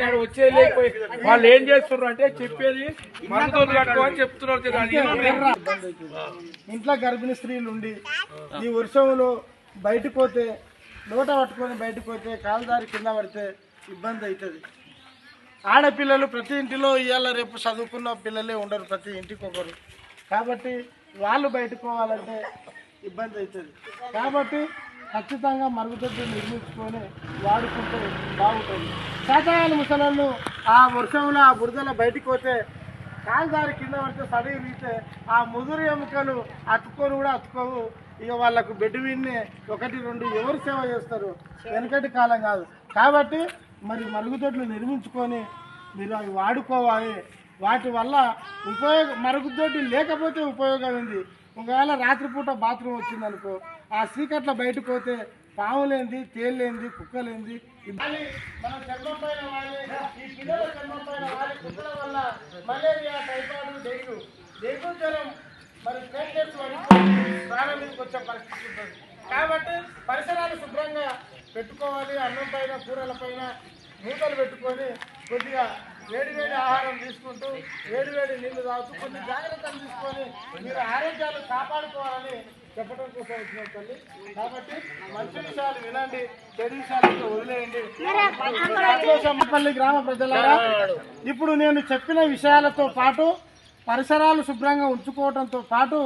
మీరు వచ్చేది లేకపోయి వాళ్ళు ఏం చేస్తున్నారు అంటే చెప్పేది. ఇంట్లో గర్భిణీ స్త్రీలు ఉండి ఈ వర్షంలో బయటకు పోతే నోట పట్టుకొని బయటకు పోతే కాలుదారి కింద పడితే ఇబ్బంది అవుతుంది. ఆడపిల్లలు ప్రతి ఇంటిలో ఇవాళ రేపు చదువుకున్న పిల్లలే ఉండరు ప్రతి ఇంటికి ఒకరు. కాబట్టి వాళ్ళు బయటకు పోవాలంటే ఇబ్బంది అవుతుంది. కాబట్టి ఖచ్చితంగా మరుగుదొడ్డు నిర్మించుకొని వాడుకుంటే బాగుంటుంది. శాతకాల ముసలాళ్ళు ఆ వర్షంలో ఆ బురదలో బయటకు పోతే కాలుదారి కింద పడితే సడి వీతే ఆ ముదురు ఎముకలు అతుక్కొని కూడా అతుకోవు ఇక వాళ్ళకు బెడ్ విన్ని ఒకటి రెండు ఎవరు సేవ చేస్తారు? వెనకటి కాలం కాదు. కాబట్టి మరి మరుగుదొడ్లు నిర్మించుకొని మీరు అవి వాడుకోవాలి. వాటి వల్ల ఉపయోగ మరుగుదొడ్డి లేకపోతే ఉపయోగం ఉంది ఒకవేళ రాత్రిపూట బాత్రూమ్ వచ్చిందనుకో ఆ చీకట్ల బయటకు పోతే పాములేంది తేలేంది కుక్కలేంది. మళ్ళీ మన చర్మం పైన వాలి ఈ పిల్లల చర్మం పైన వాలి కుక్కల వల్ల మలేరియా టైఫాయిడ్ డెంగ్యూ. డెంగ్యూ జ్వరం మరి ప్లేట్లెట్స్ పడిపోయి ప్రాణం మీదకి వచ్చే పరిస్థితి ఉంటుంది. కాబట్టి పరిసరాలు శుభ్రంగా పెట్టుకోవాలి. అన్నం పైన కూరల పైన మూతలు పెట్టుకొని కొద్దిగా వేడి వేడి ఆహారం తీసుకుంటూ వేడి వేడి నీళ్ళు తాగుతూ కొన్ని జాగ్రత్తలు తీసుకొని మీరు ఆరోగ్యాలు కాపాడుకోవాలని చెప్పడం కోసం వచ్చిన తల్లి. కాబట్టి మంచి విషయాలు వినండి చెడు విషయాలు వదిలేయండి. సంపల్లి గ్రామ ప్రజలారా ఇప్పుడు నేను చెప్పిన విషయాలతో పాటు పరిసరాలు శుభ్రంగా ఉంచుకోవడంతో పాటు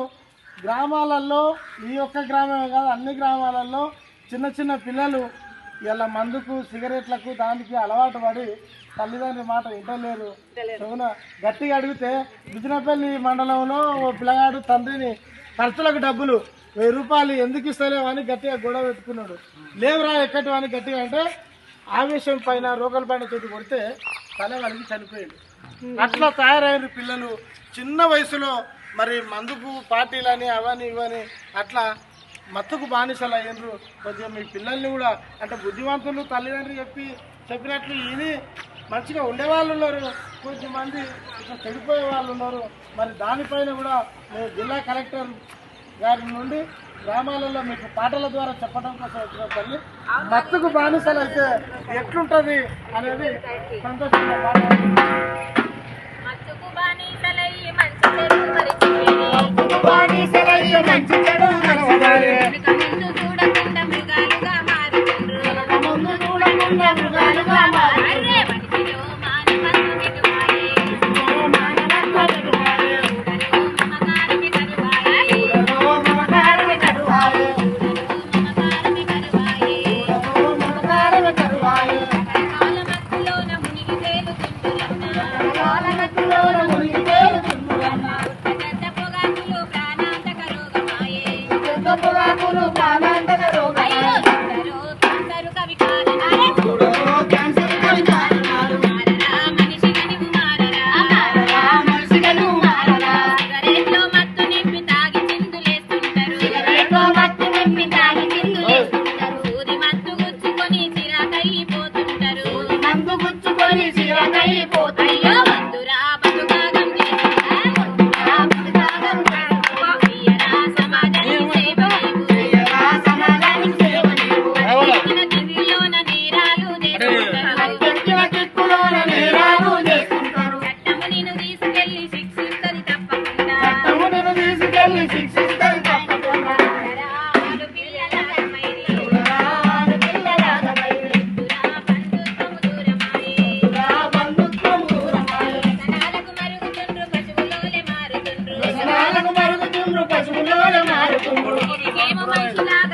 గ్రామాలలో ఈ ఒక్క గ్రామమే కాదు అన్ని గ్రామాలలో చిన్న చిన్న పిల్లలు ఇలా మందుకు సిగరెట్లకు దానికి అలవాటు పడి తల్లిదండ్రుల మాట వింటలేరు. అవునా గట్టిగా అడిగితే బిజినపల్లి మండలంలో ఓ పిల్లగాడు తండ్రిని ఖర్చులకు డబ్బులు వెయ్యి రూపాయలు ఎందుకు ఇస్తలేవు అని గట్టిగా గొడవ పెట్టుకున్నాడు. లేవురా ఎక్కటి అని గట్టిగా అంటే ఆవేశం పైన రోగల పైన తోటి కొడితే తల వలిగి చనిపోయాడు అట్లా తయారైన పిల్లలు చిన్న వయసులో మరి మందుకు పార్టీలని అవని ఇవని అట్లా మత్తుకు బానిసలు అయ్యారు కొద్దిగా మీ పిల్లల్ని కూడా అంటే బుద్ధివంతులు తల్లిదండ్రులు చెప్పి చెప్పినట్లు ఇది మంచిగా ఉండేవాళ్ళు ఉన్నారు. కొంతమంది ఇట్లా చెడిపోయే వాళ్ళు ఉన్నారు. మరి దానిపైన కూడా మేము జిల్లా కలెక్టర్ గారి నుండి గ్రామాలలో మీకు పాటల ద్వారా చెప్పడం కోసం వచ్చిన తల్లి మత్తుకు బానిసలు అయితే ఎట్లుంటది అనేది సంతోషంగా మత్తుకు బానిసలయ్యి మంచి చెడు మరిచిపోయి వెనుక madre. అయ్యో వద్దురా Claro.